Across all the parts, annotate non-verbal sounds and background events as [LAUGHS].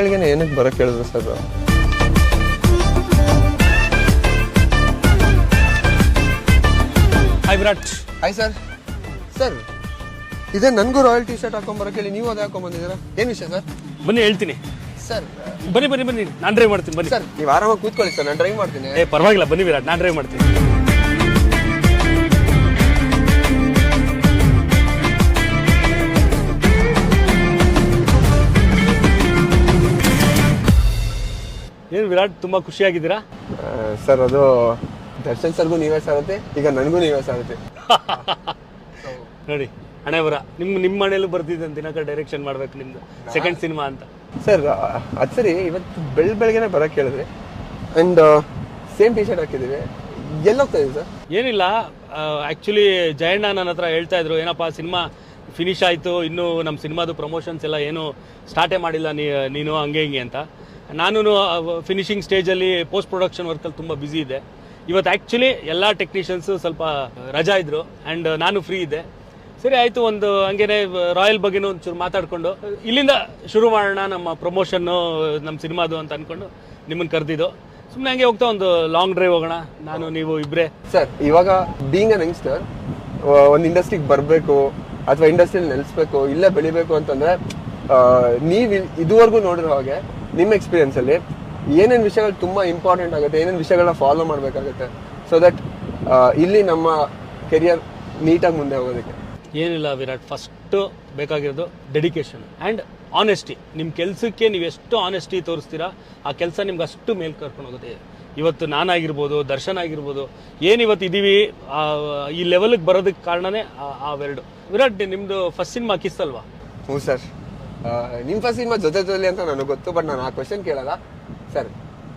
ಬೆಳಗ್ಗೆನೆ ಏನಕ್ಕೆ ಬರೋಕ್ಕೆ ಹೇಳಿದ್ರು sir? Hi Virat. Hi sir sir ಇದೇ ನನಗೂ ರಾಯಲ್ ಟಿ ಶರ್ಟ್ ಹಾಕೊಂಬರಕ್ಕೆ ಹೇಳಿ ನೀವು ಅದೇ ಹಾಕೊಂಬಂದಿದ್ದೀರಾ ಏನು ವಿಷಯ ಸರ್ ಬನ್ನಿ ಹೇಳ್ತೀನಿ. ಸರ್ ಬನ್ನಿ ಬನ್ನಿ ಬನ್ನಿ. ನಾನು ಡ್ರೈವ್ ಮಾಡ್ತೀನಿ ಬನ್ನಿ. ಸರ್ ನೀವು ಆರಾಮಾಗಿ ಕೂತ್ಕೊಳ್ಳಿ ಸರ್ ನಾನು ಡ್ರೈವ್ ಮಾಡ್ತೀನಿ. ಏ ಪರವಾಗಿಲ್ಲ. ಬನ್ನಿ ವಿರಾಟ್. ನಾನು ಡ್ರೈವ್ ಮಾಡ್ತೀನಿ. ಏನು ವಿರಾಟ್ ತುಂಬಾ ಖುಷಿಯಾಗಿದ್ದೀರಾ? ಸರ್ ಅದು ದರ್ಶನ್ ಸರ್ಗೂ ನೀವೇ ಸಾರುತ್ತೆ ಈಗ ನನಗೂ ನೀವೇ ಸಾರುತ್ತೆ. [LAUGHS] ನೋಡಿ ಹಣೆ ಬರ. ನಿಮ್ ನಿಮ್ಮ ಮನೇಲೂ ಬರ್ತಿದ್ದೆ ದಿನಕ ಡೈರೆಕ್ಷನ್ ಮಾಡ್ಬೇಕು ನಿಮ್ದು. ಸೆಕೆಂಡ್ ಸಿನಿಮಾ ಅಂತ. ಸರ್ ಅದು ಸರಿ ಇವತ್ತು ಬೆಳ್ ಬೆಳಗ್ಗೆನೆ ಬರಕ್ಕೆ ಹೇಳಿದ್ರಿ. ಆ್ಯಂಡ್ ಸೇಮ್ ಟಿ ಶರ್ಟ್ ಹಾಕಿದ್ದೀವಿ. ಎಲ್ಲೋಗ್ತಾ ಇದ್ದೀವಿ ಸರ್? ಏನಿಲ್ಲ ಆ್ಯಕ್ಚುಲಿ ಜಯಣ್ಣ ನನ್ನ ಹತ್ರ ಹೇಳ್ತಾ ಇದ್ರು ಏನಪ್ಪ ಸಿನಿಮಾ ಫಿನಿಶ್ ಆಯಿತು ಇನ್ನು ನಮ್ಮ ಸಿನಿಮಾದು ಪ್ರಮೋಷನ್ಸ್ ಎಲ್ಲ ಏನು ಸ್ಟಾರ್ಟೇ ಮಾಡಿಲ್ಲ ನೀ ನೀನು ಹಂಗೆ ಹಿಂಗೆ ಅಂತ. ನಾನು ಫಿನಿಶಿಂಗ್ ಸ್ಟೇಜಲ್ಲಿ ಪೋಸ್ಟ್ ಪ್ರೊಡಕ್ಷನ್ ವರ್ಕಲ್ಲಿ ತುಂಬ ಬ್ಯುಸಿ ಇದೆ ಇವತ್ತು ಆ್ಯಕ್ಚುಲಿ ಎಲ್ಲ ಟೆಕ್ನಿಷಿಯನ್ಸು ಸ್ವಲ್ಪ ರಜಾ ಇದ್ದರು ಆ್ಯಂಡ್ ನಾನು ಫ್ರೀ ಇದ್ದೆ. ಸರಿ, ಆಯಿತು, ಒಂದು ಹಂಗೇನೆ ರಾಯಲ್ ಬಗ್ಗೆನೂ ಒಂಚೂರು ಮಾತಾಡಿಕೊಂಡು, ಇಲ್ಲಿಂದ ಶುರು ಮಾಡೋಣ ನಮ್ಮ ಪ್ರಮೋಷನ್ನು ನಮ್ಮ ಸಿನಿಮಾದು ಅಂತ ಅಂದ್ಕೊಂಡು ನಿಮ್ಮನ್ನು ಕರೆದಿದ್ದು. ಸುಮ್ಮನೆ ಹಂಗೆ ಹೋಗ್ತಾ ಒಂದು ಲಾಂಗ್ ಡ್ರೈವ್ ಹೋಗೋಣ. ನಾನು, ನೀವು ಇಬ್ಬರೇ ಸರ್, ಇವಾಗ ಬೀಂಗ್ ಅನ್ ಯಂಗ್ಸ್ಟರ್ ಒಂದು ಇಂಡಸ್ಟ್ರಿಗೆ ಬರಬೇಕು ಅಥವಾ ಇಂಡಸ್ಟ್ರಿಯಲ್ಲಿ ನೆಲೆಸ್ಬೇಕು, ಇಲ್ಲೇ ಬೆಳಿಬೇಕು ಅಂತಂದರೆ ನೀವು ಇದುವರೆಗೂ ನೋಡಿರೋ ಹಾಗೆ ನಿಮ್ಮ ಎಕ್ಸ್ಪೀರಿಯನ್ಸ್ ಅಲ್ಲಿ ಏನೇನು ವಿಷಯಗಳು ತುಂಬಾ ಇಂಪಾರ್ಟೆಂಟ್ ಆಗುತ್ತೆ ಏನೇನು ವಿಷಯಗಳನ್ನ ಫಾಲೋ ಮಾಡಬೇಕಾಗುತ್ತೆ ಸೊ ದಟ್ ಇಲ್ಲಿ ನಮ್ಮ ಕೆರಿಯರ್ ನೀಟಾಗಿ ಮುಂದೆ ಹೋಗೋದಕ್ಕೆ. ಏನಿಲ್ಲ ವಿರಾಟ್ ಫಸ್ಟು ಬೇಕಾಗಿರೋದು ಡೆಡಿಕೇಶನ್ ಆ್ಯಂಡ್ ಆನೆಸ್ಟಿ ನಿಮ್ಮ ಕೆಲಸಕ್ಕೆ ನೀವು ಎಷ್ಟು ಆನೆಸ್ಟಿ ತೋರಿಸ್ತೀರಾ ಆ ಕೆಲಸ ನಿಮ್ಗೆ ಅಷ್ಟು ಮೇಲ್ ಕರ್ಕೊಂಡು ಹೋಗುತ್ತೆ. ಇವತ್ತು ನಾನಾಗಿರ್ಬೋದು ದರ್ಶನ್ ಆಗಿರ್ಬೋದು ಏನು ಇವತ್ತು ಇದೀವಿ ಈ ಲೆವೆಲ್ಗೆ ಬರೋದಕ್ಕೆ ಕಾರಣನೇ ಆ- ಅವೆರಡು ವಿರಾಟ್ ನಿಮ್ಮದು ಫಸ್ಟ್ ಸಿನಿಮಾ ಕಿಸ್ ಅಲ್ವಾ? ಹ್ಞೂ ಸರ್. ನಿಮ್ಮ ಫಸ್ಟ್ ಸಿನಿಮಾ ಜೊತೆ ಜೊತೆ ಅಂತ ನನಗೆ ಗೊತ್ತು ಬಟ್ ನಾನು ಆ ಕ್ವಶನ್ ಕೇಳಲ್ಲ. ಸರ್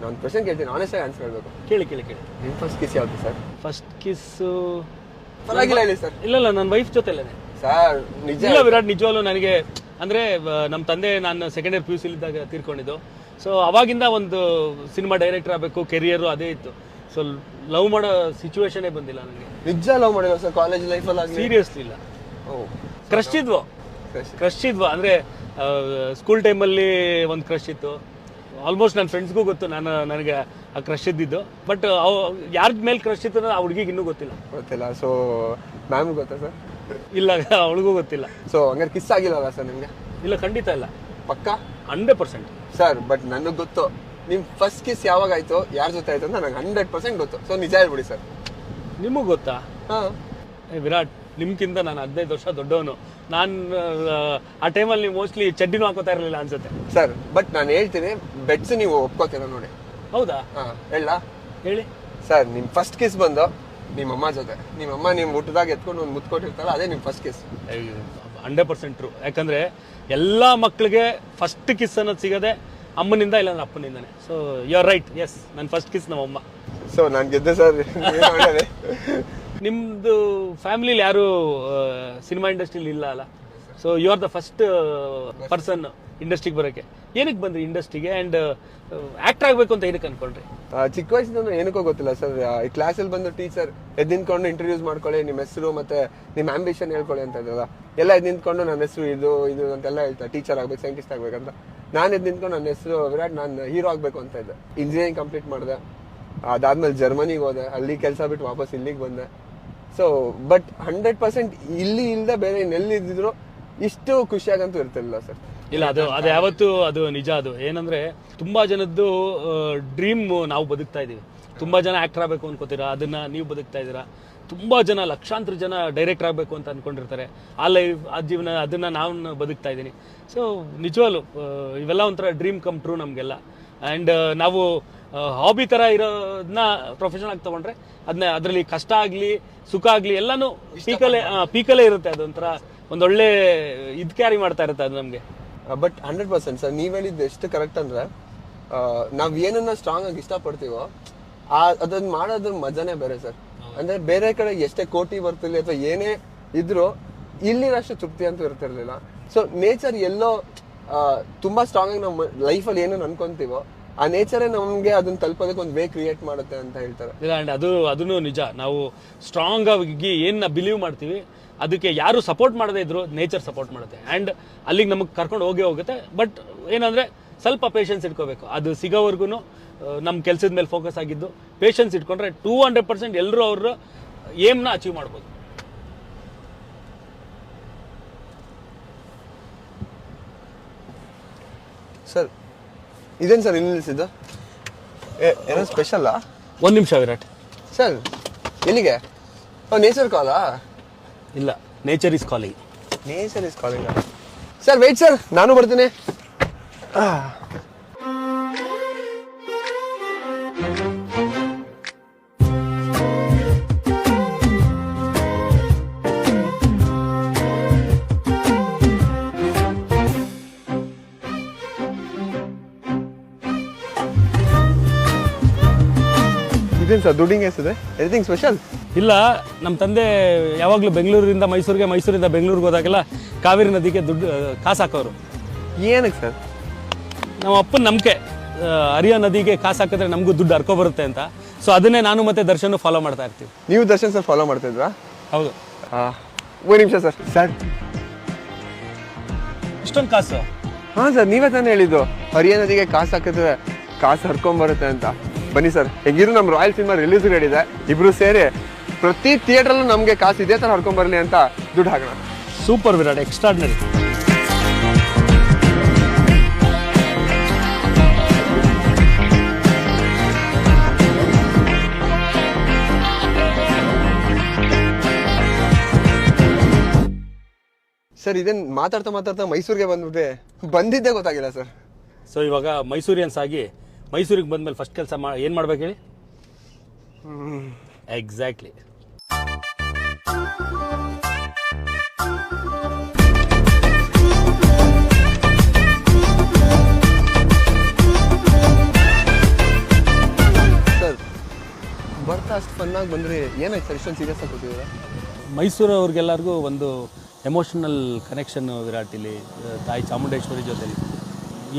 ನಾನು ಕ್ವಶನ್ ಕೇಳ್ತೀನಿ ಆನೆಸ್ಟ್ ಆಗಿ ಆನ್ಸರ್ ಹೇಳ್ಬೇಕು. ಕೇಳಿ ಕೇಳಿ ಕೇಳಿ. ನಿಮ್ಮ ಫಸ್ಟ್ ಕಿಸ್ ಯಾವುದು ಸರ್ ಫಸ್ಟ್ ಕಿಸ್ಸು ಪರವಾಗಿಲ್ಲ ಹೇಳಿ ಸರ್ ಇಲ್ಲ ಇಲ್ಲ ನನ್ನ ವೈಫ್ ಜೊತೆಲೇ ಸರ್ ನಿಜ ಇಲ್ಲ ವಿರಾಟ್ ನಿಜವಾಗ್ಲೂ ನನಗೆ ಅಂದ್ರೆ ನಮ್ಮ ತಂದೆ ನಾನು ಸೆಕೆಂಡ್ ಇಯರ್ ಪಿ ಯು ಇದ್ದಾಗ ತೀರ್ಕೊಂಡಿದ್ದು. ಸೊ ಅವಾಗಿಂದ ಒಂದು ಸಿನಿಮಾ ಡೈರೆಕ್ಟರ್ ಆಗಬೇಕು ಕೆರಿಯರು ಅದೇ ಇತ್ತು. ಸೊ ಲವ್ ಮಾಡೋ ಸಿಚುವೇಶನೇ ಬಂದಿಲ್ಲ ನನಗೆ. ನಿಜ ಲವ್ ಮಾಡಿಲ್ಲ ಸರ್ ಕಾಲೇಜ್ ಲೈಫಲ್ಲಿ ಸೀರಿಯಸ್ ಸೀರಿಯಸ್ಲಿ ಇಲ್ಲ. ಕ್ರಶ್ ಇದ್ವು. ಕ್ರಶ್ ಇದ್ವು. ಅಂದ್ರೆ ಸ್ಕೂಲ್ ಟೈಮಲ್ಲಿ ಒಂದು ಕ್ರಶ್ ಇತ್ತು. ಆಲ್ಮೋಸ್ಟ್ ನನ್ನ ಫ್ರೆಂಡ್ಸ್ಗೂ ಗೊತ್ತು ನಾನು ನನಗೆ ಆ ಕ್ರಶ್ ಇದ್ದಿದ್ದು. ಬಟ್ ಯಾರ ಮೇಲೆ ಕ್ರಶ್ ಇತ್ತು ಅನ್ನೋದು ಆ ಹುಡುಗಿಗೆ ಇನ್ನೂ ಗೊತ್ತಿಲ್ಲ. ಗೊತ್ತಿಲ್ಲ ಸೊ ಮ್ಯಾಮ್ ಗೊತ್ತಾ ಸರ್ ಇಲ್ಲ ಅವಳಿಗೂ ಗೊತ್ತಿಲ್ಲ. ಸೊ ಹಂಗಾರೆ ಕಿಸ್ ಆಗಿಲ್ಲಲ್ಲ ಸರ್ ನಿಮಗೆ? ಇಲ್ಲ ಖಂಡಿತ ಇಲ್ಲ. ಪಕ್ಕ? ಹಂಡ್ರೆಡ್ ಪರ್ಸೆಂಟ್ ಸರ್ ಬಟ್ ನನಗೆ ಗೊತ್ತು ನಿಮ್ಮ ಫಸ್ಟ್ ಕಿಸ್ ಯಾವಾಗ ಆಯ್ತು ಯಾರ ಜೊತೆ ಆಯ್ತು ಅಂತ ನನಗೆ ಹಂಡ್ರೆಡ್ ಪರ್ಸೆಂಟ್ ಗೊತ್ತು. ಸೊ ನಿಜ ಹೇಳ್ಬಿಡಿ ಸರ್ ನಿಮಗೂ ಗೊತ್ತಾ? ಹಾಂ. ವಿರಾಟ್ ನಿಮ್ಗಿಂತ ನಾನು ಹದಿನೈದು ವರ್ಷ ದೊಡ್ಡವನು. ನಾನು ಆ ಟೈಮಲ್ಲಿ ನೀವು ಮೋಸ್ಟ್ಲಿ ಚಡ್ಡಿನೂ ಹಾಕೋತಾ ಇರಲಿಲ್ಲ ಅನ್ಸುತ್ತೆ. ಸರ್ ಬಟ್ ನಾನು ಹೇಳ್ತೀನಿ ಬೆಟ್ಸ್ ನೀವು ಒಪ್ಕೋತೀರ ನೋಡಿ. ಹೌದಾ? ಹಾ ಹೇಳ. ಹೇಳಿ. ಸರ್ ನಿಮ್ ಫಸ್ಟ್ ಕಿಸ್ ಬಂದು ನಿಮ್ಮ ಅಮ್ಮ ಜೊತೆ. ನಿಮ್ಮ ಅಮ್ಮ ನಿಮ್ ಊಟದಾಗ ಎತ್ಕೊಂಡು ಒಂದು ಮುತ್ಕೊಟ್ಟಿರ್ತಾರ ಅದೇ ನಿಮ್ first kiss hundred percent true ಯಾಕಂದ್ರೆ ಎಲ್ಲ ಮಕ್ಕಳಿಗೆ ಫಸ್ಟ್ ಕಿಸ್ ಅನ್ನೋದು ಸಿಗದೆ ಅಮ್ಮನಿಂದ ಇಲ್ಲಾಂದ್ರೆ ಅಪ್ಪನಿಂದಾನೆ. So you are right yes ನನ್ನ ಫಸ್ಟ್ ಕಿಸ್ ನಮ್ಮಮ್ಮ. ಸೊ ನಾನು ಗೆದ್ದೆ ಸರ್ [LAUGHS] ನಿಮ್ದು ಫ್ಯಾಮಿಲಿಲಿ ಯಾರು ಸಿನಿಮಾ ಇಂಡಸ್ಟ್ರಿಲಿ ಇಲ್ಲ ಅಲ್ಲ? So you are the first person ಇಂಡಸ್ಟ್ರಿಗೆ ಬರೋಕ್ಕೆ. ಏನಕ್ಕೆ ಬಂದ್ರಿ ಇಂಡಸ್ಟ್ರಿಗೆ ಆ್ಯಂಡ್ ಆ್ಯಕ್ಟರ್ ಆಗಬೇಕು ಅಂತ ಏನಕ್ಕೆ ಅನ್ಕೊಂಡ್ರಿ? ಚಿಕ್ಕ ವಯಸ್ಸಿಂದ ಏನಕ್ಕೋ ಗೊತ್ತಿಲ್ಲ ಸರ್. ಈ ಕ್ಲಾಸಲ್ಲಿ ಬಂದು ಟೀಚರ್ ಎದ್ದು ನಿಂತ್ಕೊಂಡು ಇಂಟ್ರೊಡ್ಯೂಸ್ ಮಾಡ್ಕೊಳ್ಳಿ ನಿಮ್ಮ ಹೆಸರು ಮತ್ತೆ ನಿಮ್ಮ ಆಂಬಿಷನ್ ಹೇಳ್ಕೊಳ್ಳಿ ಅಂತ ಇದ್ದಲ್ಲ ಎಲ್ಲ ಎದ್ದು ನಿಂತ್ಕೊಂಡು ನನ್ನ ಹೆಸರು ಇದು ಇದು ಅಂತೆಲ್ಲ ಹೇಳ್ತಾ ಟೀಚರ್ ಆಗ್ಬೇಕು ಸೈಂಟಿಸ್ಟ್ ಆಗ್ಬೇಕಂತ. ನಾನು ಎದ್ದು ನಿಂತ್ಕೊಂಡು ನನ್ನ ಹೆಸರು, ವಿರಾಟ್, ನಾನು ಹೀರೋ ಆಗ್ಬೇಕು ಅಂತ ಇದ್ದೆ. ಇಂಜಿನಿಯರಿಂಗ್ ಕಂಪ್ಲೀಟ್ ಮಾಡಿದೆ. ಅದಾದ್ಮೇಲೆ ಜರ್ಮನಿಗೆ ಹೋದೆ. ಅಲ್ಲಿ ಕೆಲಸ ಬಿಟ್ಟು ವಾಪಸ್ ಇಲ್ಲಿಗೆ ಬಂದೆ. ಸೊ ಬಟ್ ಹಂಡ್ರೆಡ್ ಪರ್ಸೆಂಟ್ ಇಲ್ಲಿ ಇಲ್ಲದೆ ಬೇರೆ ಇನ್ನೆಲ್ಲಿ ಇದ್ದಿದ್ರು ಇಷ್ಟು ಖುಷಿಯಾಗಂತೂ ಇರ್ತಿರ್ಲಿಲ್ಲ ಸರ್. ಇಲ್ಲ, ಅದು ಅದು ಯಾವತ್ತು ಅದು ನಿಜ ಅದು. ಏನಂದ್ರೆ ತುಂಬಾ ಜನದ್ದು ಡ್ರೀಮ್ ನಾವು ಬದುಕ್ತಾ ಇದೀವಿ ತುಂಬಾ ಜನ ಆಕ್ಟರ್ ಆಗಬೇಕು ಅನ್ಕೋತೀರಾ? ಅದನ್ನ ನೀವು ಬದುಕ್ತಾ ಇದ್ದೀರಾ? ತುಂಬಾ ಜನ, ಲಕ್ಷಾಂತರ ಜನ ಡೈರೆಕ್ಟರ್ ಆಗಬೇಕು ಅಂತ ಅನ್ಕೊಂಡಿರ್ತಾರೆ. ಆ ಲೈಫ್ ಆ ಜೀವನ, ಅದನ್ನ ನಾನು ಬದುಕ್ತಾ ಇದ್ದೀನಿ. ಸೊ ನಿಜವಾಗ್ಲು ಇವೆಲ್ಲ ಒಂಥರ ಡ್ರೀಮ್ ಕಮ್ ಟ್ರೂ ನಮಗೆಲ್ಲ. ಆ್ಯಂಡ್ ನಾವು ಹಾಬಿ ಥರ ಇರೋದನ್ನ ಪ್ರೊಫೆಷನ್ ಆಗಿ ತಗೊಂಡ್ರೆ ಅದನ್ನ ಅದರಲ್ಲಿ ಕಷ್ಟ ಆಗಲಿ ಸುಖ ಆಗಲಿ ಎಲ್ಲಾನು ಪೀಕಲ್ಲೇ ಪೀಕಲ್ಲೇ ಇರುತ್ತೆ. ಅದೊಂಥರ ಒಂದೊಳ್ಳೆ ಇದು ಕ್ಯಾರಿ ಮಾಡ್ತಾ ಇರುತ್ತೆ ಅದು ನಮಗೆ. ಬಟ್ ಹಂಡ್ರೆಡ್ ಪರ್ಸೆಂಟ್ ಸರ್ ನೀವು ಹೇಳಿದ್ದು ಎಷ್ಟು ಕರೆಕ್ಟ್ ಅಂದ್ರೆ ನಾವು ಏನನ್ನ ಸ್ಟ್ರಾಂಗ್ ಆಗಿ ಇಷ್ಟಪಡ್ತೀವೋ ಆ ಅದನ್ನ ಮಾಡೋದ್ರ ಮಜಾನೇ ಬೇರೆ ಸರ್ ಅಂದ್ರೆ ಬೇರೆ ಕಡೆ ಎಷ್ಟೇ ಕೋಟಿ ಬರ್ತಿರ್ಲಿ ಅಥವಾ ಏನೇ ಇದ್ರು ಇಲ್ಲಿರೋಷ್ಟು ತೃಪ್ತಿ ಅಂತೂ ಇರ್ತಿರ್ಲಿಲ್ಲ. ಸೊ ನೇಚರ್ ಎಲ್ಲೋ ತುಂಬಾ ಸ್ಟ್ರಾಂಗ್ ಆಗಿ ನಮ್ಮ ಲೈಫಲ್ಲಿ ಏನೇನು ಅನ್ಕೊಂತೀವೋ ಆ ನೇಚರೇ ನಮಗೆ ಅದನ್ನ ತಲುಪೋದಕ್ಕೆ ಒಂದು ವೇ ಕ್ರಿಯೇಟ್ ಮಾಡುತ್ತೆ ಅಂತ ಹೇಳ್ತಾರೆ. ಇಲ್ಲ ಅಂಡ್ ಅದು ಅದನ್ನು ನಿಜ. ನಾವು ಸ್ಟ್ರಾಂಗ್ ಆಗಿ ಏನು ಬಿಲೀವ್ ಮಾಡ್ತೀವಿ, ಅದಕ್ಕೆ ಯಾರು ಸಪೋರ್ಟ್ ಮಾಡದೇ ಇದ್ರು ನೇಚರ್ ಸಪೋರ್ಟ್ ಮಾಡುತ್ತೆ. ಆ್ಯಂಡ್ ಅಲ್ಲಿಗೆ ನಮಗೆ ಕರ್ಕೊಂಡು ಹೋಗೇ ಹೋಗುತ್ತೆ. ಬಟ್ ಏನಂದರೆ ಸ್ವಲ್ಪ ಪೇಷನ್ಸ್ ಇಟ್ಕೋಬೇಕು. ಅದು ಸಿಗೋವರೆಗೂ ನಮ್ಮ ಕೆಲಸದ ಮೇಲೆ ಫೋಕಸ್ ಆಗಿದ್ದು ಪೇಷನ್ಸ್ ಇಟ್ಕೊಂಡ್ರೆ ಟೂ ಹಂಡ್ರೆಡ್ ಪರ್ಸೆಂಟ್ ಎಲ್ಲರೂ ಅವರು ಏಮ್ನ ಅಚೀವ್ ಮಾಡ್ಬೋದು ಸರ್ ಇದೇನು ಸರ್ ಇಲ್ಲಿ ನಿಲ್ಸಿದ್ದು ಏ- ಏನೋ ಸ್ಪೆಷಲ್ಲಾ ಒಂದು ನಿಮಿಷ ವಿರಾಟ್. ಸರ್ ಎಲ್ಲಿಗೆ? ಓ ನೇಚರ್ ಕಾಲಾ ಇಲ್ಲ nature is calling nature is calling sir wait sir ನಾನು ಬರ್ತೀನಿ. ಇದೇನು ಸರ್ ದುಡ್ಡಿಂಗ್ ಎಷ್ಟಿದೆ ಎನಿಥಿಂಗ್ ಸ್ಪೆಷಲ್ ಇಲ್ಲ ನಮ್ಮ ತಂದೆ ಯಾವಾಗಲೂ ಬೆಂಗಳೂರಿಂದ ಮೈಸೂರಿಗೆ ಮೈಸೂರಿಂದ ಬೆಂಗಳೂರಿಗೆ ಹೋದಾಗೆಲ್ಲ ಕಾವೇರಿ ನದಿಗೆ ದುಡ್ಡು ಕಾಸು ಹಾಕೋರು. ಏನಕ್ಕೆ ಸರ್? ನಮ್ಮ ಅಪ್ಪನ ನಂಬಿಕೆ ಹರಿಯೋ ನದಿಗೆ ಕಾಸು ಹಾಕಿದ್ರೆ ನಮಗೂ ದುಡ್ಡು ಹರ್ಕೊ ಬರುತ್ತೆ ಅಂತ. ಸೊ ಅದನ್ನೇ ನಾನು ಮತ್ತೆ ದರ್ಶನ್ ಫಾಲೋ ಮಾಡ್ತಾ ಇರ್ತೀವಿ. ನೀವು ದರ್ಶನ್ ಸರ್ ಫಾಲೋ ಮಾಡ್ತಿದ್ವಾ ಹೌದು. ಒಂದು ನಿಮಿಷ ಸರ್. ಸರ್. ಇಷ್ಟೊಂದು ಕಾಸು? ಹಾಂ ಸರ್ ನೀವೇ ತಾನೇ ಹೇಳಿದ್ದು. ಹರಿಯ ನದಿಗೆ ಕಾಸು ಹಾಕಿದ್ರೆ ಕಾಸು ಹರ್ಕೊಂಬರುತ್ತೆ ಅಂತ. ಬನ್ನಿ ಸರ್. ಹೆಂಗಿದ್ರು ನಮ್ಮ ರಾಯಲ್ ಸಿನಿಮಾ ರಿಲೀಸ್ ರೆಡಿದೆ ಇಬ್ರು ಸೇರಿ ಪ್ರತಿ ಥಿಯೇಟ್ರಲ್ಲೂ ನಮಗೆ ಕಾಸು ಇದೇ ಥರ ಬರಲಿ ಅಂತ ದುಡ್ಡು ಹಾಕೋಣ. ಸೂಪರ್ ವಿರಾಟ್ ಎಕ್ಸ್ಟ್ರಾರ್ಡಿನರಿ ಸರ್ ಇದೇನು ಮಾತಾಡ್ತಾ ಮಾತಾಡ್ತಾ ಮೈಸೂರಿಗೆ ಬಂದ್ಬಿಟ್ಟೆ ಬಂದಿದ್ದೇ ಗೊತ್ತಾಗಿಲ್ಲ ಸರ್. ಸೊ ಇವಾಗ ಮೈಸೂರಿಯನ್ಸ್ ಆಗಿ ಮೈಸೂರಿಗೆ ಬಂದ್ಮೇಲೆ ಫಸ್ಟ್ ಕೆಲಸ ಮಾ ಏನು ಮಾಡ್ಬೇಕು ಹೇಳಿ? ಎಕ್ಸಾಕ್ಟ್ಲಿ ಸರ್ ಬರ್ತಾ ಅಷ್ಟು ಫನ್ನಾಗಿ ಬಂದ್ರಿ. ಏನಾಯ್ತು ಸರ್ ಇಷ್ಟೊಂದು ಸೀರಿಯಸ್ ಆಗಿ ಮೈಸೂರು ಅವ್ರಿಗೆಲ್ಲರಿಗೂ ಒಂದು ಎಮೋಷನಲ್ ಕನೆಕ್ಷನ್ ವಿರಾಟ್ ಇಲ್ಲಿ ತಾಯಿ ಚಾಮುಂಡೇಶ್ವರಿ ಜೊತೆಲಿ.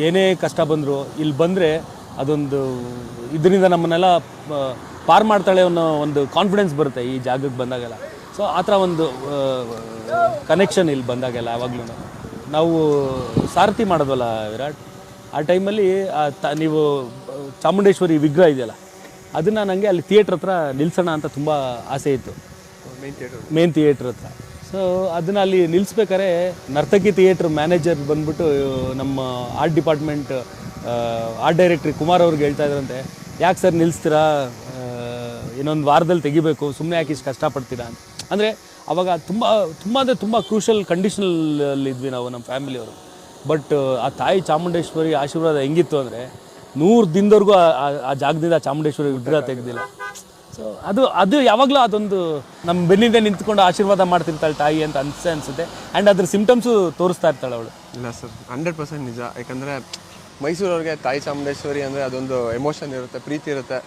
ಏನೇ ಕಷ್ಟ ಬಂದರೂ ಇಲ್ಲಿ ಬಂದರೆ ಅದೊಂದು ಇದರಿಂದ ನಮ್ಮನ್ನೆಲ್ಲ ಪಾರ್ ಮಾಡ್ತಾಳೆ ಅನ್ನೋ ಒಂದು ಕಾನ್ಫಿಡೆನ್ಸ್ ಬರುತ್ತೆ ಈ ಜಾಗಕ್ಕೆ ಬಂದಾಗೆಲ್ಲ. ಸೊ ಆ ಥರ ಒಂದು ಕನೆಕ್ಷನ್ ಇಲ್ಲಿ ಬಂದಾಗೆಲ್ಲ ಯಾವಾಗಲೂ ನಾವು ಸಾರಥಿ ಮಾಡೋದಲ್ಲ ವಿರಾಟ್ ಆ ಟೈಮಲ್ಲಿ ನೀವು ಆ, ಚಾಮುಂಡೇಶ್ವರಿ ವಿಗ್ರಹ ಇದೆಯಲ್ಲ ಅದನ್ನು ನನಗೆ ಅಲ್ಲಿ ಥಿಯೇಟ್ರ್ ಹತ್ರ ನಿಲ್ಸೋಣ ಅಂತ ತುಂಬ ಆಸೆ ಇತ್ತು. ಮೇನ್ ಥಿಯೇಟರ್ ಮೇನ್ ಥಿಯೇಟ್ರ್ ಹತ್ರ. ಸೊ ಅದನ್ನು ಅಲ್ಲಿ ನಿಲ್ಲಿಸ್ಬೇಕಾರೆ ನರ್ತಕಿ ಥಿಯೇಟ್ರ್ ಮ್ಯಾನೇಜರ್ ಬಂದ್ಬಿಟ್ಟು ನಮ್ಮ art department art director Kumar ಅವ್ರಿಗೆ ಹೇಳ್ತಾ ಇದ್ರಂತೆ, ಯಾಕೆ ಸರ್ ನಿಲ್ಲಿಸ್ತೀರಾ ಇನ್ನೊಂದು ವಾರದಲ್ಲಿ ತೆಗಿಬೇಕು ಸುಮ್ಮನೆ ಯಾಕೆ ಇಷ್ಟು ಕಷ್ಟಪಡ್ತೀರಾ? ಅಂತ. ಅಂದರೆ ಅವಾಗ ತುಂಬ ತುಂಬ ಅಂದರೆ ತುಂಬ ಕ್ರೂಷಲ್ ಕಂಡೀಷನಲ್ಲಿ ಇದ್ವಿ ನಾವು ನಮ್ಮ ಫ್ಯಾಮಿಲಿಯವರು ಬಟ್ ಆ ತಾಯಿ ಚಾಮುಂಡೇಶ್ವರಿ ಆಶೀರ್ವಾದ ಹೆಂಗಿತ್ತು ಅಂದರೆ, ನೂರು ದಿನದವರೆಗೂ ಆ ಜಾಗದಿಂದ ಚಾಮುಂಡೇಶ್ವರಿ ವಿಗ್ರಹ ತೆಗೆದಿಲ್ಲ. ಸೊ ಅದು ಅದು ಯಾವಾಗಲೂ ಅದೊಂದು ನಮ್ಮ ಬೆನ್ನಿಂದ ನಿಂತ್ಕೊಂಡು ಆಶೀರ್ವಾದ ಮಾಡ್ತಿರ್ತಾಳೆ ತಾಯಿ ಅಂತ ಅನ್ಸೇ ಅನಿಸುತ್ತೆ. ಆ್ಯಂಡ್ ಅದ್ರ ಸಿಮ್ಟಮ್ಸು ತೋರಿಸ್ತಾ ಇರ್ತಾಳೆ ಅವಳು. ಇಲ್ಲ ಸರ್ ಹಂಡ್ರೆಡ್ ಪರ್ಸೆಂಟ್ ನಿಜ. ಯಾಕಂದರೆ ಮೈಸೂರವ್ರಿಗೆ ತಾಯಿ ಚಾಮುಂಡೇಶ್ವರಿ ಅಂದರೆ ಅದೊಂದು ಎಮೋಷನ್ ಇರುತ್ತೆ, ಪ್ರೀತಿ ಇರುತ್ತೆ.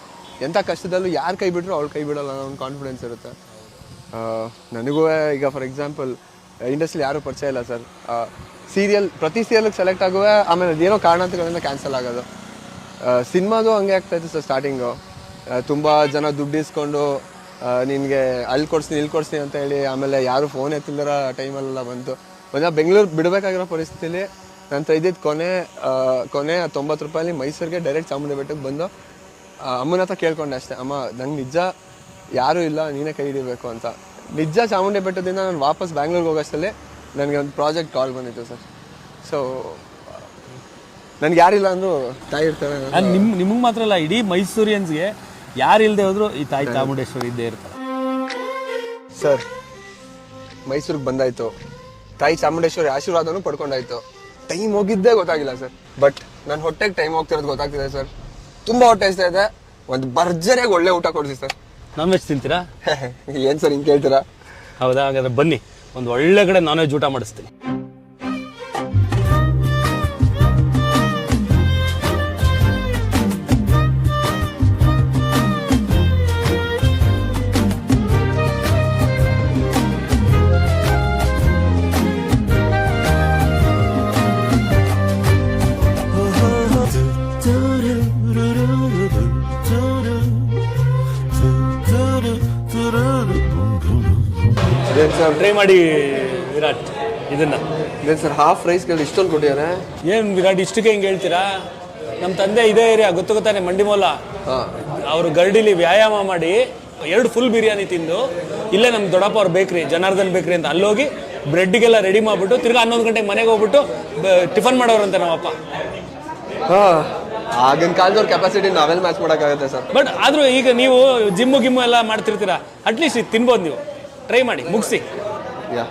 ಎಂಥ ಕಷ್ಟದಲ್ಲೂ ಯಾರು ಕೈ ಬಿಟ್ಟರು ಅವ್ಳು ಕೈ ಬಿಡಲ್ಲ ಅನ್ನೋ ಒಂದು ಕಾನ್ಫಿಡೆನ್ಸ್ ಇರುತ್ತೆ. ನನಗೂ ಈಗ ಫಾರ್ ಎಕ್ಸಾಂಪಲ್ ಇಂಡಸ್ಟ್ರಿಲಿ ಯಾರೂ ಪರಿಚಯ ಇಲ್ಲ ಸರ್ ಸೀರಿಯಲ್ ಪ್ರತಿ ಸೀರಿಯಲ್ಗೆ ಸೆಲೆಕ್ಟ್ ಆಗುವೆ, ಆಮೇಲೆ ಅದೇನೋ ಕಾರಣಾಂತರಗಳಿಂದ ಕ್ಯಾನ್ಸಲ್ ಆಗೋದು. ಸಿನಿಮಾದು ಹಂಗೆ ಆಗ್ತಾಯಿತ್ತು ಸರ್ ಸ್ಟಾರ್ಟಿಂಗು ತುಂಬ ಜನ ದುಡ್ಡು ಇಸ್ಕೊಂಡು ನಿನಗೆ ಅಲ್ಲಿ ಕೊಡಿಸ್ತೀನಿ ಇಲ್ಲಿ ಕೊಡಿಸ್ತೀನಿ ಅಂತ ಹೇಳಿ ಆಮೇಲೆ ಯಾರು ಫೋನ್ ಎತ್ತಿಲ್ಲರ ಟೈಮಲ್ಲೆಲ್ಲ ಬಂತು. ಒಂದ ಬೆಂಗಳೂರು ಬಿಡಬೇಕಾಗಿರೋ ಪರಿಸ್ಥಿತಿಲಿ ನಂತರ ಇದ್ದಿದ್ದು ಕೊನೆ ಕೊನೆ ತೊಂಬತ್ತು ರೂಪಾಯಲ್ಲಿ ಮೈಸೂರಿಗೆ ಡೈರೆಕ್ಟ್ ಚಾಮುಂಡಿ ಬೆಟ್ಟಕ್ಕೆ ಬಂದು ಅಮ್ಮನ ಹತ್ರ ಕೇಳ್ಕೊಂಡೆ ಅಷ್ಟೇ ಅಮ್ಮ ನಂಗೆ ನಿಜ ಯಾರೂ ಇಲ್ಲ ನೀನೇ ಕೈ ಹಿಡಿಬೇಕು ಅಂತ. ನಿಜ ಚಾಮುಂಡಿ ಬೆಟ್ಟದಿಂದ ನಾನು ವಾಪಸ್ ಬ್ಯಾಂಗ್ಳೂರ್ಗೆ ಹೋಗೋಷ್ಟಲ್ಲಿ ನನಗೆ ಒಂದು ಪ್ರಾಜೆಕ್ಟ್ ಕಾಲ್ ಬಂದಿತ್ತು ಸರ್. ಸೊ ನನಗೆ ಯಾರಿಲ್ಲ ಅಂದರೂ ತಾಯಿ ಇರ್ತಾರೆ ನಿಮ್ಮ ನಿಮಗೆ ಮಾತ್ರ ಅಲ್ಲ ಇಡೀ ಮೈಸೂರಿಯನ್ಸ್ಗೆ ಯಾರು ಇಲ್ಲದೆ ಹೋದ್ರು ಈ ತಾಯಿ. ಚಾಮುಂಡೇಶ್ವರಿ ಇದ್ದೇ ಇರ್ತಾರೆ. ಸರ್ ಮೈಸೂರಿಗೆ ಬಂದಾಯ್ತು. ತಾಯಿ ಚಾಮುಂಡೇಶ್ವರಿ ಆಶೀರ್ವಾದನೂ ಪಡ್ಕೊಂಡಾಯ್ತು. ಟೈಮ್ ಹೋಗಿದ್ದೇ ಗೊತ್ತಾಗಿಲ್ಲ ಸರ್ ಬಟ್ ನನ್ನ ಹೊಟ್ಟೆಗೆ ಟೈಮ್ ಹೋಗ್ತಿರೋದು ಗೊತ್ತಾಗ್ತಿದೆ ಸರ್ ತುಂಬಾ ಹೊಟ್ಟೆ ಹಸ್ತಾ ಇದೆ. ಒಂದು ಭರ್ಜರಿಯಾಗಿ ಒಳ್ಳೆ ಊಟ ಕೊಡಿಸಿ ಸರ್ ನಾನ್ ವೆಜ್ ತಿಂತೀರಾ? [LAUGHS] ಏನ್ ಸರ್ ಹಿಂಗ್ ಕೇಳ್ತೀರಾ? ಹೌದಾ? ಹಾಗಾದ್ರೆ ಬನ್ನಿ. ಒಂದು ಒಳ್ಳೆ ಕಡೆ ನಾನ್ ವೆಜ್ ಊಟ ಮಾಡಿಸ್ತೀನಿ. ಟ್ರೈ ಮಾಡಿ ವಿರಾಟ್ ಇದನ್ನ. ಇದೇನು ಸರ್ ಹಾಫ್ ರೈಸ್ಗಳು ಇಷ್ಟೊಂದು ಕೊಟ್ಟಿದ್ದಾರೆ ಏನು ವಿರಾಟ್ ಇಷ್ಟಕ್ಕೆ ಹಿಂಗೆ ಹೇಳ್ತೀರಾ? ನಮ್ಮ ತಂದೆ ಇದೇ ಏರಿಯಾ ಗೊತ್ತು ಗೊತ್ತಾನೆ ಮಂಡಿಮೋಲ. ಹಾಂ. ಅವರು ಗರ್ಡಿಲಿ ವ್ಯಾಯಾಮ ಮಾಡಿ ಎರಡು ಫುಲ್ ಬಿರಿಯಾನಿ ತಿಂದು ಇಲ್ಲೇ ನಮ್ಮ ದೊಡ್ಡಪ್ಪ ಅವ್ರ ಬೇಕ್ರಿ ಜನಾರ್ದನ್ ಬೇಕ್ರಿ ಅಂತ ಅಲ್ಲೋಗಿ ಬ್ರೆಡ್ಗೆಲ್ಲ ರೆಡಿ ಮಾಡಿಬಿಟ್ಟು ತಿರ್ಗಾ ಹನ್ನೊಂದು ಗಂಟೆಗೆ ಮನೆಗೆ ಹೋಗ್ಬಿಟ್ಟು ಟಿಫನ್ ಮಾಡೋರಂತೆ ನಮ್ಮಪ್ಪ. ಹಾಂ. ಆಗಿನ ಕಾಲದವ್ರ ಕೆಪಾಸಿಟಿ ನಾವೆಲ್ಲ ಮ್ಯಾಚ್ ಮಾಡೋಕ್ಕಾಗುತ್ತೆ ಸರ್. ಬಟ್ ಆದರೂ ಈಗ ನೀವು ಜಿಮ್ಮು ಗಿಮ್ಮು ಎಲ್ಲ ಮಾಡ್ತಿರ್ತೀರಾ? ಅಟ್ಲೀಸ್ಟ್ ಇದು ತಿನ್ಬೋದು ನೀವು. ಟ್ರೈ ಮಾಡಿ ಮುಗಿಸಿ. ಯಾ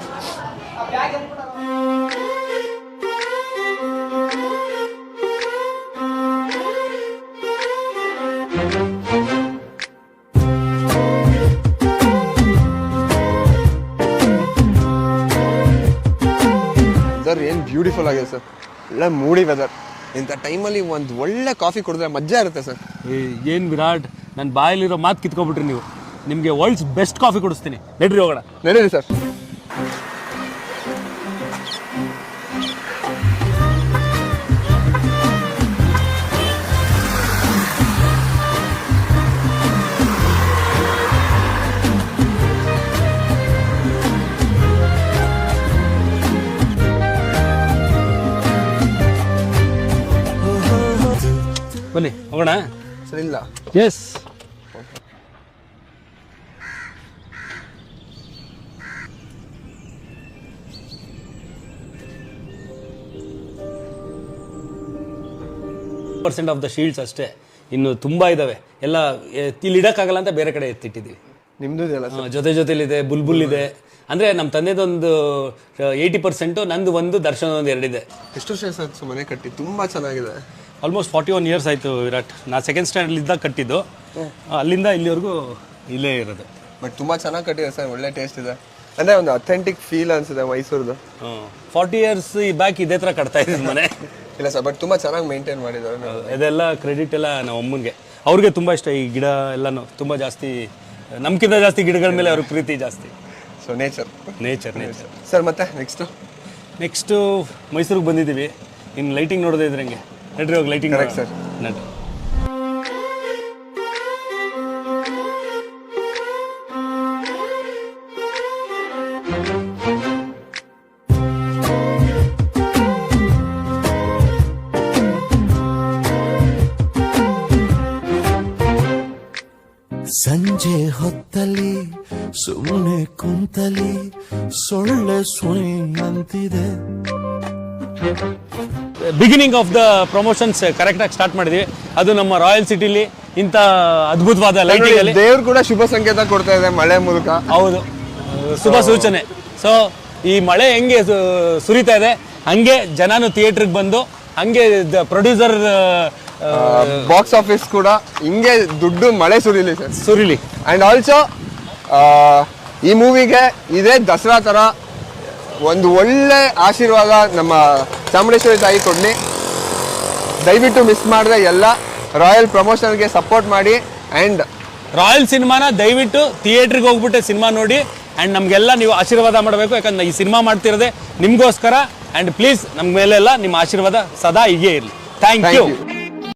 ಸರ್ ಏನು ಬ್ಯೂಟಿಫುಲ್ ಆಗಿದೆ ಸರ್ ಒಳ್ಳೆ ಮೂಡಿ ವೆದರ್ ಇಂಥ ಟೈಮಲ್ಲಿ ಒಂದು ಒಳ್ಳೆ ಕಾಫಿ ಕುಡಿದ್ರೆ ಮಜಾ ಇರುತ್ತೆ ಸರ್ ಏನು ವಿರಾಟ್ ನನ್ನ ಬಾಯಲ್ಲಿರೋ ಮಾತು ಕಿತ್ಕೊಬಿಟ್ರಿ ನೀವು. ನಿಮಗೆ ವರ್ಲ್ಡ್ಸ್ ಬೆಸ್ಟ್ ಕಾಫಿ ಕುಡಿಸ್ತೀನಿ. ನಡ್ರಿ ಹೋಗೋಣ. ನಡೀರಿ ಸರ್. ಬನ್ನಿ ಹೋಗೋಣ? ಸರ್ ಇಲ್ಲ. Yes percent of the shields ಅಷ್ಟೇ. ಇನ್ನು ತುಂಬ ಇದ್ದಾವೆ ಎಲ್ಲ ಇಲ್ಲಿ ಇಡಕ್ಕಾಗಲ್ಲ ಅಂತ ಬೇರೆ ಕಡೆ ಎತ್ತಿಟ್ಟಿದ್ದೀವಿ. ನಿಮ್ದು ಇದೆಯಲ್ಲ ಆ, ಜೊತೆ ಜೊತೆಲಿದೆ ಬುಲ್ಬುಲ್ ಇದೆ. ಅಂದರೆ ನಮ್ಮ ತಂದೆದೊಂದು ಏಯ್ಟಿ ಪರ್ಸೆಂಟು ನಂದು ಒಂದು ದರ್ಶನ ಒಂದು ಎರಡಿದೆ. ಎಷ್ಟು ವರ್ಷ ಸರ್ ಮನೆ ಕಟ್ಟಿ? ತುಂಬಾ ಚೆನ್ನಾಗಿದೆ. ಆಲ್ಮೋಸ್ಟ್ ಫಾರ್ಟಿ ಒನ್ ಇಯರ್ಸ್ ಆಯಿತು ವಿರಾಟ್. ನಾ ಸೆಕೆಂಡ್ ಸ್ಟ್ಯಾಂಡರ್ಡ್ ಇದ್ದಾಗ ಕಟ್ಟಿದ್ದು. ಅಲ್ಲಿಂದ ಇಲ್ಲಿವರೆಗೂ ಇಲ್ಲೇ ಇರೋದು. ಬಟ್ ತುಂಬಾ ಚೆನ್ನಾಗಿ ಕಟ್ಟಿದೆ ಸರ್ ಒಳ್ಳೆ ಟೇಸ್ಟ್ ಇದೆ. ಅಂದ್ರೆ ಒಂದು ಅಥೆಂಟಿಕ್ ಫೀಲ್ ಅನ್ಸಿದೆ ಮೈಸೂರ್ದು. ಫಾರ್ಟಿ ಇಯರ್ಸ್ ಈ ಬ್ಯಾಕ್ ಇದೇ ಥರ ಕಟ್ತಾ ಇದ್ದೀನಿ ಮನೆ. [LAUGHS] ಇಲ್ಲ ಸರ್ ಬಟ್ ತುಂಬಾ ಚೆನ್ನಾಗಿ ಮೇಂಟೈನ್ ಮಾಡಿದ್ದಾರೆ. ಇದೆಲ್ಲ ಕ್ರೆಡಿಟ್ ಎಲ್ಲ ನಮ್ಮ ಅಮ್ಮನಿಗೆ. ಅವ್ರಿಗೆ ತುಂಬ ಇಷ್ಟ ಈ ಗಿಡ ಎಲ್ಲನೂ ತುಂಬ ಜಾಸ್ತಿ ನಮ್ಗಿಂತ ಜಾಸ್ತಿ ಗಿಡಗಳ ಮೇಲೆ ಅವ್ರಿಗೆ ಪ್ರೀತಿ ಜಾಸ್ತಿ. So nature nature nature sir ಮತ್ತೆ ನೆಕ್ಸ್ಟ್ ನೆಕ್ಸ್ಟು ಮೈಸೂರಿಗೆ ಬಂದಿದ್ದೀವಿ. ಇನ್ನು ಲೈಟಿಂಗ್ ನೋಡೋದೇ ಇದ್ರಂಗೆ ನಡ್ರಿ ಹೋಗಿ ಲೈಟಿಂಗ್ ಸರ್. ನಡ್ರಿ. ಸ್ವಯಿಂಗ್ ಅಂತಿದೆ ಬಿಗಿನಿಂಗ್ ಆಫ್ ದ ಪ್ರಮೋಷನ್ಸ್ ಕರೆಕ್ಟಾಗಿ ಸ್ಟಾರ್ಟ್ ಮಾಡಿದ್ವಿ. ಅದು ನಮ್ಮ ರಾಯಲ್ ಸಿಟಿಲಿ ಇಂತ ಅದ್ಭುತವಾದ ಲೈಟಿಂಗ್ ಅಲ್ಲಿ. ದೇವ್ರು ಕೂಡ ಶುಭ ಸಂಕೇತ ಕೊಡ್ತಾ ಇದೆ ಮಳೆ ಮೂಲಕ. ಹೌದು. ಶುಭ ಸೂಚನೆ. ಸೊ ಈ ಮಳೆ ಹೆಂಗೆ ಸು- ಸುರಿತಾ ಇದೆ ಹಂಗೆ ಜನನು ಥಿಯೇಟ್ರಿಗೆ ಬಂದು ಹಂಗೆ ಪ್ರೊಡ್ಯೂಸರ್ ಬಾಕ್ಸ್ ಆಫೀಸ್ ಕೂಡ ಹಿಂಗೆ ದುಡ್ಡು ಮಳೆ ಸುರಿಲಿ ಸರ್. ಸುರಿಲಿ. ಅಂಡ್ ಆಲ್ಸೋ ಈ ಮೂವಿಗೆ ಇದೇ ದಸರಾ ತರ ಒಂದು ಒಳ್ಳೆ ಆಶೀರ್ವಾದ ನಮ್ಮ ಚಾಮುಂಡೇಶ್ವರಿ ತಾಯಿ ಕೊಡ್ಲಿ. ದಯವಿಟ್ಟು ಮಿಸ್ ಮಾಡಿದೆ ಎಲ್ಲ. ರಾಯಲ್ ಪ್ರಮೋಷನ್ಗೆ ಸಪೋರ್ಟ್ ಮಾಡಿ ಆ್ಯಂಡ್ ರಾಯಲ್ ಸಿನಿಮಾನ ದಯವಿಟ್ಟು ಥಿಯೇಟ್ರಿಗೆ ಹೋಗ್ಬಿಟ್ಟು ಸಿನಿಮಾ ನೋಡಿ ಆ್ಯಂಡ್ ನಮಗೆಲ್ಲ ನೀವು ಆಶೀರ್ವಾದ ಮಾಡಬೇಕು. ಯಾಕಂದ್ರೆ ಈ ಸಿನಿಮಾ ಮಾಡ್ತಿರೋದೆ ನಿಮಗೋಸ್ಕರ ಆ್ಯಂಡ್ ಪ್ಲೀಸ್ ನಮ್ಮ ಮೇಲೆಲ್ಲ ನಿಮ್ಮ ಆಶೀರ್ವಾದ ಸದಾ ಹೀಗೆ ಇರಲಿ. Thank you